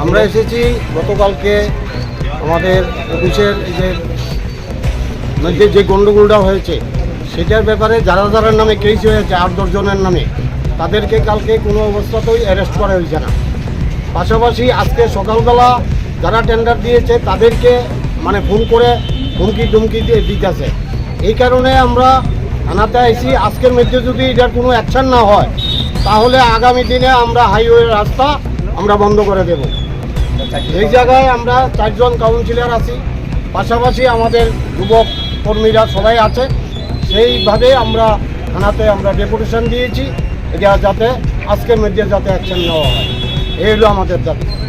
আমরা এসেছি গতকালকে আমাদের অফিসের যে মধ্যে যে গণ্ডগোলটা হয়েছে, সেটার ব্যাপারে যারা যারা নামে কেস হয়েছে আট দশজনের নামে। তাদেরকে কালকে কোনো অবস্থাতেই অ্যারেস্ট করা হয়েছে না। পাশাপাশি আজকে সকালবেলা যারা টেন্ডার দিয়েছে, তাদেরকে মানে ফোন করে হুমকি দিয়ে দিতেছে। এই কারণে আমরা থানাতে আইসি আজকের মধ্যে যদি এটার কোনো অ্যাকশন না হয়, তাহলে আগামী দিনে আমরা হাইওয়ে রাস্তা আমরা বন্ধ করে দেব। এই জায়গায় আমরা চারজন কাউন্সিলর আছি। পাশাপাশি আমাদের যুবক কর্মীরা সবাই আছে। সেইভাবে আমরা থানাতে আমরা ডেপুটেশন দিয়েছি। এটা যাতে আজকের মধ্যে যাতে অ্যাকশন নেওয়া হয়। এই হলো আমাদের দাবি।